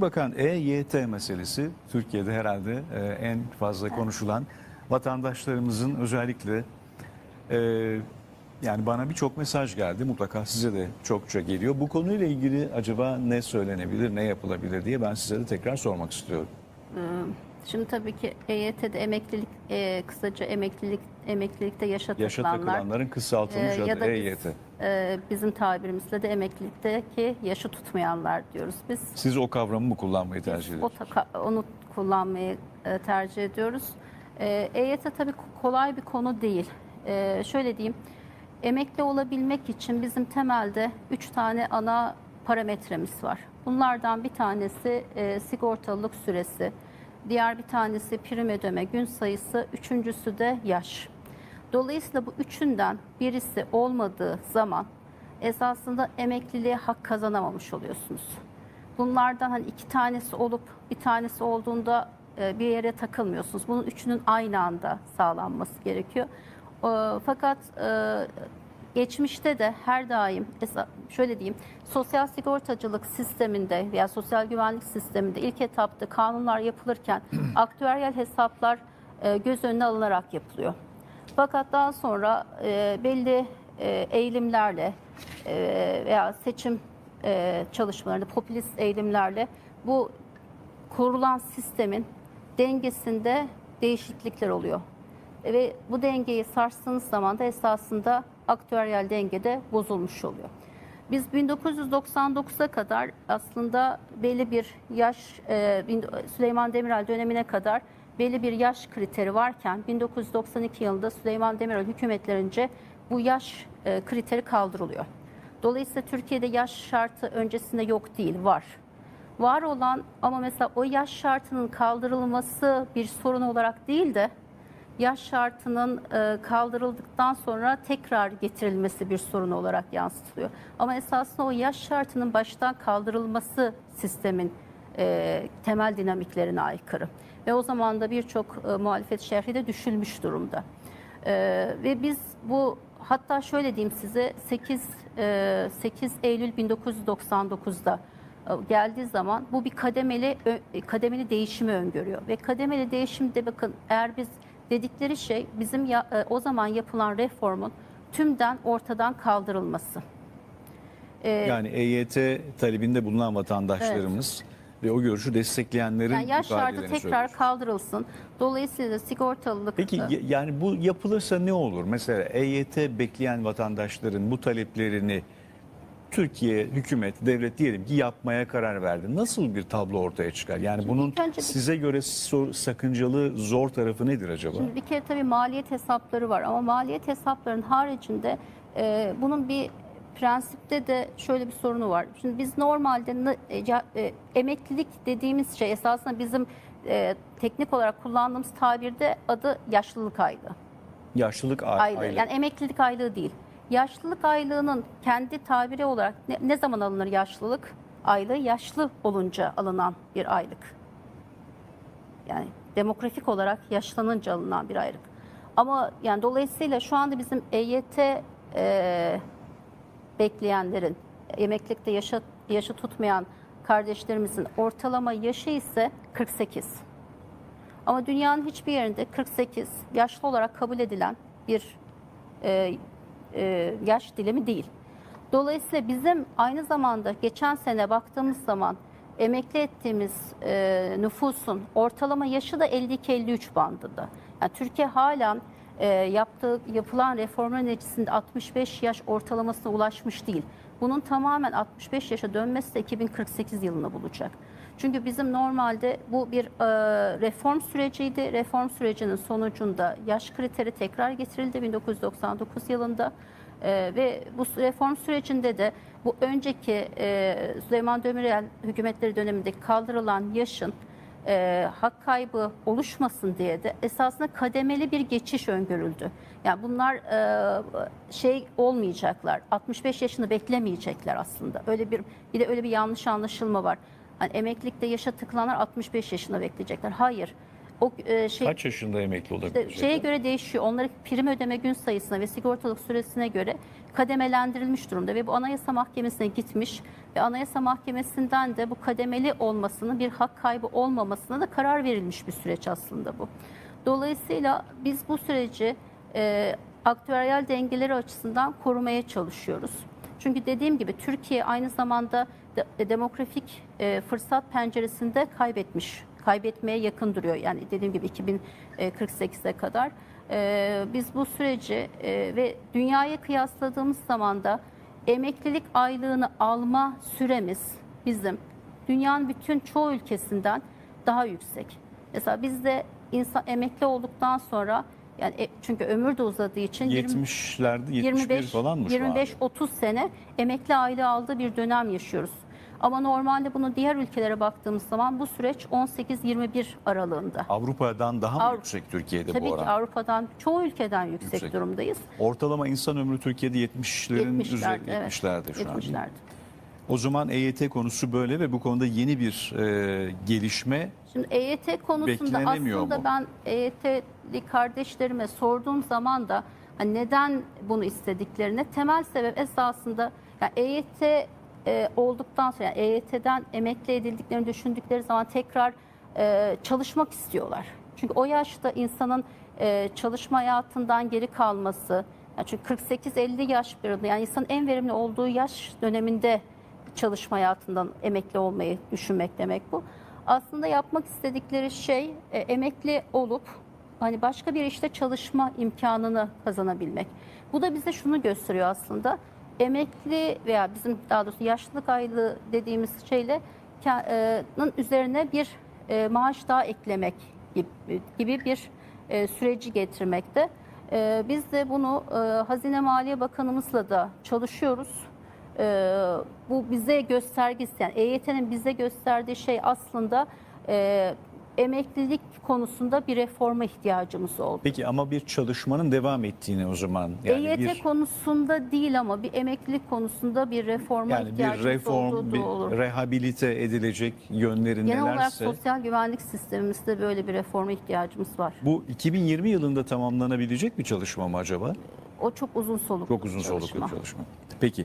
Sayın Bakan EYT meselesi Türkiye'de herhalde e, en fazla konuşulan vatandaşlarımızın özellikle e, yani bana birçok mesaj geldi mutlaka size de çokça geliyor. Bu konuyla ilgili acaba ne söylenebilir ne yapılabilir diye ben size de tekrar sormak istiyorum. Şimdi tabii ki EYT'de emeklilik, e, kısaca emeklilik emeklilikte yaşa Yaşa takılanlar takılanların kısaltılmış e, ya adı da biz, EYT. e, bizim tabirimizle de emeklilikteki yaşı tutmayanlar diyoruz biz. Siz o kavramı mı kullanmayı tercih O ediyorsunuz? taka- onu kullanmayı e, tercih ediyoruz. E, EYT tabii kolay bir konu değil. E, şöyle diyeyim, emekli olabilmek için bizim temelde üç tane ana parametremiz var. Bunlardan bir tanesi e, sigortalılık süresi, diğer bir tanesi prim ödeme gün sayısı, üçüncüsü de yaş. Dolayısıyla bu üçünden birisi olmadığı zaman esasında emekliliğe hak kazanamamış oluyorsunuz. Bunlardan hani iki tanesi olup bir tanesi olduğunda e, bir yere takılmıyorsunuz. Bunun üçünün aynı anda sağlanması gerekiyor. E, Fakat e, geçmişte de her daim şöyle diyeyim sosyal sigortacılık sisteminde veya sosyal güvenlik sisteminde ilk etapta kanunlar yapılırken aktüeryel hesaplar e, göz önüne alınarak yapılıyor. Fakat daha sonra e, belli e, eğilimlerle veya seçim çalışmalarında popülist eğilimlerle bu kurulan sistemin dengesinde değişiklikler oluyor. Ve bu dengeyi sarstığınız zaman da esasında aktüeryel dengede bozulmuş oluyor. Biz 1999'a kadar aslında belli bir yaş, e, Süleyman Demirel dönemine kadar belli bir yaş kriteri varken 1992 yılında Süleyman Demirel hükümetlerince bu yaş e, kriteri kaldırılıyor. Dolayısıyla Türkiye'de yaş şartı öncesinde yok değil, var. Var olan ama mesela o yaş şartının kaldırılması bir sorun olarak değil de yaş şartının e, kaldırıldıktan sonra tekrar getirilmesi bir sorun olarak yansıtılıyor. Ama esasında o yaş şartının baştan kaldırılması sistemin e, temel dinamiklerine aykırı. Ve o zaman da birçok e, muhalefet şerhi de düşülmüş durumda. Ve biz bu hatta şöyle diyeyim size 8 e, 8 Eylül 1999'da e, geldiği zaman bu bir kademeli kademeli değişimi öngörüyor ve kademeli değişimde bakın eğer biz dedikleri şey bizim ya- e, o zaman yapılan reformun tümden ortadan kaldırılması. E, Yani EYT talebinde bulunan vatandaşlarımız ve o görüşü destekleyenlerin yani yaş şartı tekrar söylüyorsunuz. kaldırılsın. Dolayısıyla sigortalılık Peki e, yani bu yapılırsa ne olur? Mesela EYT bekleyen vatandaşların bu taleplerini Türkiye hükümet, devlet diyelim ki yapmaya karar verdi. Nasıl bir tablo ortaya çıkar? Yani bunun önce size göre sor- sakıncalı, zor tarafı nedir acaba? Şimdi bir kere tabii maliyet hesapları var ama maliyet hesaplarının haricinde e, bunun bir prensipte de şöyle bir sorunu var. Şimdi biz normalde e, e, emeklilik dediğimiz şey esasında bizim e, teknik olarak kullandığımız tabirde adı yaşlılık aylığı. Yaşlılık aylığı. aylığı. Yani emeklilik aylığı değil. Yaşlılık aylığının kendi tabiri olarak ne, ne zaman alınır yaşlılık aylığı? Yaşlı olunca alınan bir aylık. Yani demografik olarak yaşlanınca alınan bir aylık. Ama yani dolayısıyla şu anda bizim EYT e, bekleyenlerin, emeklilikte yaşa, yaşı tutmayan kardeşlerimizin ortalama yaşı ise 48. Ama dünyanın hiçbir yerinde 48 yaşlı olarak kabul edilen bir e, e, yaş dilimi değil. Dolayısıyla bizim aynı zamanda geçen sene baktığımız zaman emekli ettiğimiz e, nüfusun ortalama yaşı da 52-53 bandında. Yani Türkiye hala e, yaptığı yapılan reformlar neticesinde 65 yaş ortalamasına ulaşmış değil. Bunun tamamen 65 yaşa dönmesi de 2048 yılını bulacak. Çünkü bizim normalde bu bir e, reform süreciydi. Reform sürecinin sonucunda yaş kriteri tekrar getirildi 1999 yılında. E, ve bu reform sürecinde de bu önceki e, Süleyman Demirel hükümetleri dönemindeki kaldırılan yaşın e, hak kaybı oluşmasın diye de esasında kademeli bir geçiş öngörüldü. Yani bunlar e, şey olmayacaklar. 65 yaşını beklemeyecekler aslında. Öyle bir bir de öyle bir yanlış anlaşılma var. Hani emeklilikte yaşa tıkılanlar 65 yaşına bekleyecekler. Hayır. o e, şey Kaç yaşında emekli işte olabilecek? şeye göre değişiyor. Onların prim ödeme gün sayısına ve sigortalık süresine göre kademelendirilmiş durumda ve bu Anayasa Mahkemesi'ne gitmiş ve Anayasa Mahkemesi'nden de bu kademeli olmasının bir hak kaybı olmamasına da karar verilmiş bir süreç aslında bu. Dolayısıyla biz bu süreci e, aktüeryal dengeleri açısından korumaya çalışıyoruz. Çünkü dediğim gibi Türkiye aynı zamanda de- demografik e, fırsat penceresinde kaybetmiş, kaybetmeye yakın duruyor. Yani dediğim gibi 2048'e kadar. E, biz bu süreci e, ve dünyaya kıyasladığımız zaman da emeklilik aylığını alma süremiz bizim dünyanın bütün çoğu ülkesinden daha yüksek. Mesela bizde insan emekli olduktan sonra yani e- çünkü ömür de uzadığı için 20 70'lerde 71 25 falan mı şu 25 anda? 30 sene emekli aylığı aldığı bir dönem yaşıyoruz. Ama normalde bunu diğer ülkelere baktığımız zaman bu süreç 18-21 aralığında. Avrupa'dan daha mı Avrupa- yüksek Türkiye'de Tabii bu ki oran? Avrupa'dan çoğu ülkeden yüksek, Yüksek. durumdayız. Ortalama insan ömrü Türkiye'de 70'lerin 70'lerde, üzeri evet. 70'lerde şu an. 70'lerde. O zaman EYT konusu böyle ve bu konuda yeni bir e, gelişme Şimdi EYT konusunda Beklenemiyor aslında mu? ben EYT'li kardeşlerime sorduğum zaman da hani neden bunu istediklerine temel sebep esasında yani EYT e, olduktan sonra yani EYT'den emekli edildiklerini düşündükleri zaman tekrar e, çalışmak istiyorlar. Çünkü o yaşta insanın e, çalışma hayatından geri kalması yani çünkü 48-50 yaş bir yani insanın en verimli olduğu yaş döneminde çalışma hayatından emekli olmayı düşünmek demek bu. Aslında yapmak istedikleri şey e, emekli olup hani başka bir işte çalışma imkanını kazanabilmek. Bu da bize şunu gösteriyor aslında. Emekli veya bizim daha doğrusu yaşlılık aylığı dediğimiz şeyle e, üzerine bir e, maaş daha eklemek gibi, gibi bir e, süreci getirmekte. E, biz de bunu e, Hazine Maliye Bakanımızla da çalışıyoruz. Ee, bu bize göstergesi yani EYT'nin bize gösterdiği şey aslında e, emeklilik konusunda bir reforma ihtiyacımız oldu. Peki ama bir çalışmanın devam ettiğini o zaman yani EYT bir konusunda değil ama bir emeklilik konusunda bir reforma yani bir ihtiyacımız reform, olduğu bir olur. rehabilite edilecek yönleri Genel olarak nelerse sosyal güvenlik sistemimizde böyle bir reforma ihtiyacımız var. bu 2020 yılında tamamlanabilecek bir çalışma mı acaba? O çok uzun soluklu Çok uzun bir soluklu çalışma. bir çalışma. Peki